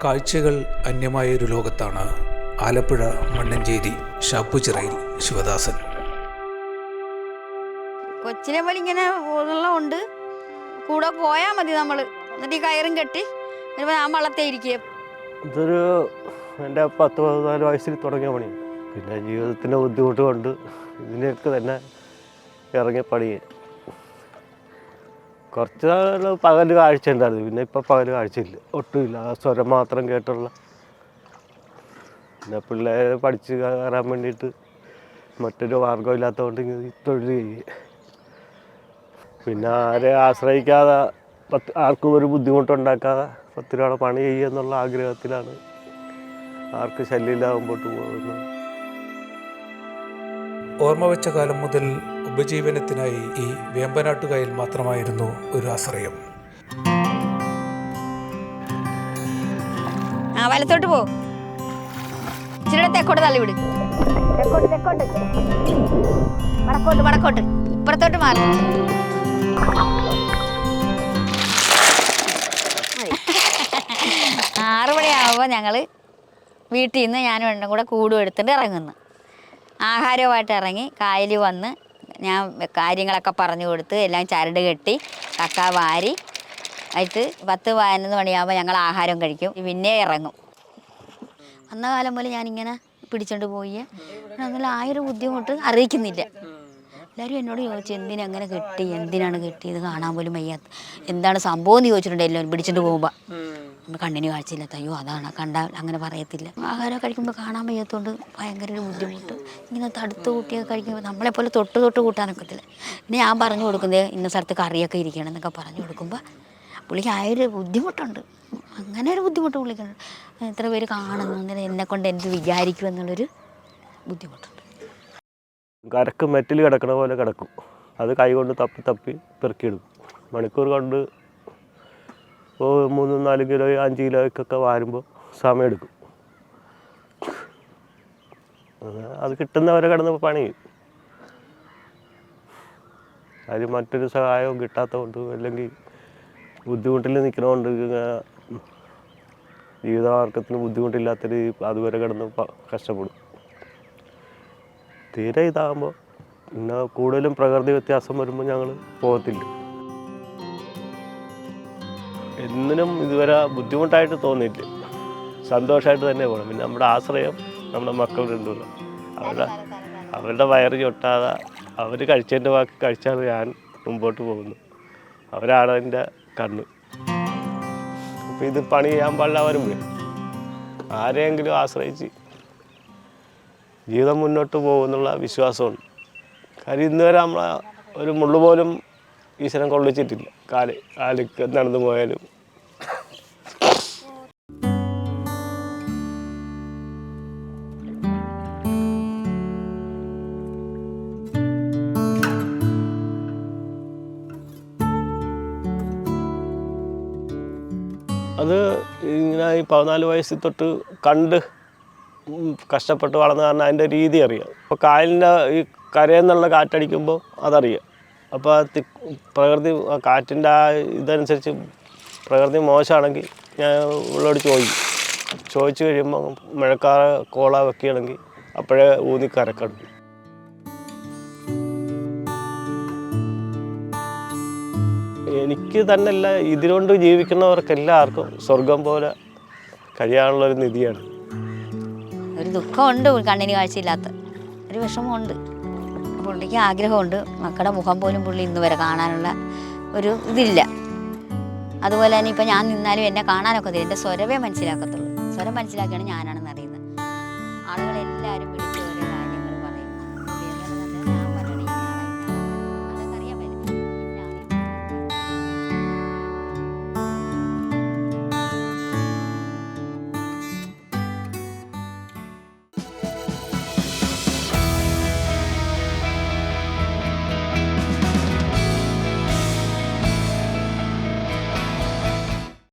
കാഴ്ചകൾ അന്യമായ ഒരു ലോകത്താണ് ആലപ്പുഴ മണ്ണഞ്ചേരി ഷാപ്പുചിറയിൽ ശിവദാസൻ. കൊച്ചിനെ പോലെ ഇങ്ങനെ ഉണ്ട്. കൂടെ പോയാൽ മതി നമ്മൾ എന്നിട്ട് ഈ കയറും കെട്ടി. ഞാൻ വള്ളത്തെ ഇരിക്കുക ഇതൊരു എന്റെ പത്ത് പതിനാല് വയസ്സിൽ തുടങ്ങിയ പണി പിന്നെ ജീവിതത്തിന്റെ ബുദ്ധിമുട്ട് കൊണ്ട് ഇതിനൊക്കെ തന്നെ ഇറങ്ങിയ പണിയെ കുറച്ച് നാൾ പകൽ കാഴ്ച ഉണ്ടായിരുന്നു. പിന്നെ ഇപ്പം പകൽ കാഴ്ചയില്ല. ഒട്ടുമില്ല. ആ സ്വരം മാത്രം കേട്ടുള്ള. പിന്നെ പിള്ളേരെ പഠിച്ച് കയറാൻ വേണ്ടിയിട്ട് മറ്റൊരു മാർഗം ഇല്ലാത്തതുകൊണ്ട് ഇങ്ങനെ തൊഴിൽ ചെയ്യുക പിന്നെ ആരെ ആശ്രയിക്കാതെ പത്ത് ആർക്കും ഒരു ബുദ്ധിമുട്ടുണ്ടാക്കാതെ പത്ത് രൂപയുടെ പണി ചെയ്യുക എന്നുള്ള ആഗ്രഹത്തിലാണ് ആർക്ക് ശല്യമില്ലാതെ മുമ്പോട്ട് പോകുന്നത്. ഓർമ്മ വെച്ച കാലം മുതൽ ഉപജീവനത്തിനായി ഈ വേമ്പനാട്ടുകായൽ മാത്രമായിരുന്നു ഒരു ആശ്രയം. ആ വലത്തോട്ട് പോ. ഇച്ചിരി തെക്കോട്ട് തെക്കോട്ട് തെക്കോട്ട്. വടക്കോട്ട് വടക്കോട്ട്. ഇപ്പുറത്തോട്ട് മാറി. ആറു മണിയാകുമ്പോൾ ഞങ്ങൾ വീട്ടിൽ നിന്ന് ഞാനും എണ്ണും കൂടെ കൂടും എടുത്തിട്ട് ഇറങ്ങുന്നു. ആഹാരവുമായിട്ട് ഇറങ്ങി കായലിൽ വന്ന് ഞാൻ കാര്യങ്ങളൊക്കെ പറഞ്ഞു കൊടുത്ത് എല്ലാം ചരട് കെട്ടി കക്ക വാരി ആയിട്ട് പത്ത് പതിനൊന്ന് മണിയാകുമ്പോൾ ഞങ്ങൾ ആഹാരം കഴിക്കും. പിന്നെ ഇറങ്ങും. അന്ന കാലം പോലെ ഞാനിങ്ങനെ പിടിച്ചോണ്ട് പോയി. അങ്ങനെ ആ ഒരു ബുദ്ധിമുട്ട് അറിയിക്കുന്നില്ല. എല്ലാവരും എന്നോട് ചോദിച്ചു എന്തിനാ അങ്ങനെ കെട്ടി? എന്തിനാണ് കിട്ടിയത് കാണാൻ പോലും വയ്യാത്ത എന്താണ് സംഭവം? എന്ന് ചോദിച്ചിട്ടുണ്ട് എല്ലാവരും പിടിച്ചോണ്ട് പോകുമ്പോൾ കണ്ണിന് കാഴ്ചയില്ലാത്ത അയ്യോ അതാണ്. കണ്ടാൽ അങ്ങനെ പറയത്തില്ല. ആഹാരം കഴിക്കുമ്പോൾ കാണാൻ വയ്യാത്തതുകൊണ്ട് ഭയങ്കര ഒരു ബുദ്ധിമുട്ട്. ഇങ്ങനെ തടുത്ത് കൂട്ടിയൊക്കെ കഴിക്കുമ്പോൾ നമ്മളെപ്പോലെ തൊട്ട് തൊട്ട് കൂട്ടാൻ നിൽക്കത്തില്ല പിന്നെ ഞാൻ പറഞ്ഞു കൊടുക്കുന്നത് ഇന്ന സ്ഥലത്ത് കറിയൊക്കെ ഇരിക്കണം എന്നൊക്കെ പറഞ്ഞു കൊടുക്കുമ്പോൾ പുള്ളിക്ക് ആ ഒരു ബുദ്ധിമുട്ടുണ്ട്. അങ്ങനെ ഒരു ബുദ്ധിമുട്ട് പുള്ളിക്കുണ്ട്. എത്ര പേര് കാണുന്നു എന്നെ കൊണ്ട് എന്ത് വിചാരിക്കും എന്നുള്ളൊരു ബുദ്ധിമുട്ടുണ്ട്. കരക്ക് മെറ്റിൽ കിടക്കണ പോലെ കിടക്കും. അത് കൈ കൊണ്ട് തപ്പി തപ്പി പെറുക്കിയെടുക്കും മണിക്കൂർ കൊണ്ട് ഇപ്പോൾ മൂന്ന് നാല് കിലോ അഞ്ച് കിലോയ്ക്കൊക്കെ വാരുമ്പോൾ സമയമെടുക്കും അത് കിട്ടുന്നവരെ കിടന്ന് പണി അതിന് മറ്റൊരു സഹായവും കിട്ടാത്തതുകൊണ്ട് അല്ലെങ്കിൽ ബുദ്ധിമുട്ടിൽ ഇങ്ങനെ ജീവിതമാർഗത്തിന് ബുദ്ധിമുട്ടില്ലാത്തൊരു അതുവരെ കിടന്ന് കഷ്ടപ്പെടും. തീരെ ഇതാകുമ്പോൾ പിന്നെ കൂടുതലും പ്രകൃതി വ്യത്യാസം വരുമ്പോൾ ഞങ്ങൾ പോകത്തില്ല. എന്നിനും ഇതുവരെ ബുദ്ധിമുട്ടായിട്ട് തോന്നിയില്ല സന്തോഷമായിട്ട് തന്നെ പോകണം പിന്നെ നമ്മുടെ ആശ്രയം നമ്മുടെ മക്കൾ രണ്ടുപേരും. അവരുടെ അവരുടെ വയറ് ചൊട്ടാതെ അവർ കഴിച്ചതിന്റെ വാക്ക് കഴിച്ചാൽ ഞാൻ മുമ്പോട്ട് പോകുന്നു. അവരാണ് എന്റെ കണ്ണ്. അപ്പോൾ ഇത് പണി ചെയ്യാൻ പാടില്ല വരുമ്പോൾ ആരെയെങ്കിലും ആശ്രയിച്ച് ജീവിതം മുന്നോട്ട് പോകുമെന്നുള്ള വിശ്വാസമുണ്ട്. കാര്യം ഇന്ന് വരെ നമ്മളെ ഒരു മുള്ളു പോലും ഈശ്വരൻ കൊള്ളിച്ചിട്ടില്ല കാൽ കാലിക്ക് നടന്നു പോയാലും. അത് ഇങ്ങനെ ഈ പതിനാല് വയസ്സിൽ തൊട്ട് കണ്ട് കഷ്ടപ്പെട്ട് വളർന്ന കാരണം അതിന്റെ രീതി അറിയാം. ഇപ്പോൾ കായലിന്റെ ഈ കരയെന്നുള്ള കാറ്റടിക്കുമ്പോൾ അതറിയാം. അപ്പോൾ പ്രകൃതി കാറ്റിന്റെ ആ ഇതനുസരിച്ച് പ്രകൃതി മോശമാണെങ്കിൽ ഞാൻ ഉള്ളോട് ചോദിക്കും. ചോദിച്ചു കഴിയുമ്പോൾ മഴക്കാറ് കോള വെക്കുകയാണെങ്കിൽ അപ്പോഴേ ഊന്നി കരക്കെടുക്കും എനിക്ക് തന്നെയല്ല ഇതിലുകൊണ്ട് ജീവിക്കുന്നവർക്ക് എല്ലാവർക്കും സ്വർഗം പോലെ കഴിയാനുള്ളൊരു നിധിയാണ്. ഒരു ദുഃഖമുണ്ട് കണ്ണിന് കാഴ്ചയില്ലാത്ത. ഒരു വിഷമമുണ്ട്. പുള്ളിക്ക് ആഗ്രഹമുണ്ട്. മക്കളുടെ മുഖം പോലും പുള്ളി ഇന്ന് വരെ കാണാനുള്ള ഒരു ഇതില്ല. അതുപോലെ തന്നെ ഇപ്പം ഞാൻ നിന്നാലും എന്നെ കാണാനൊക്കെ എന്റെ സ്വരവേ മനസ്സിലാക്കത്തുള്ളൂ. സ്വരം മനസ്സിലാക്കിയാണ് ഞാനാണ്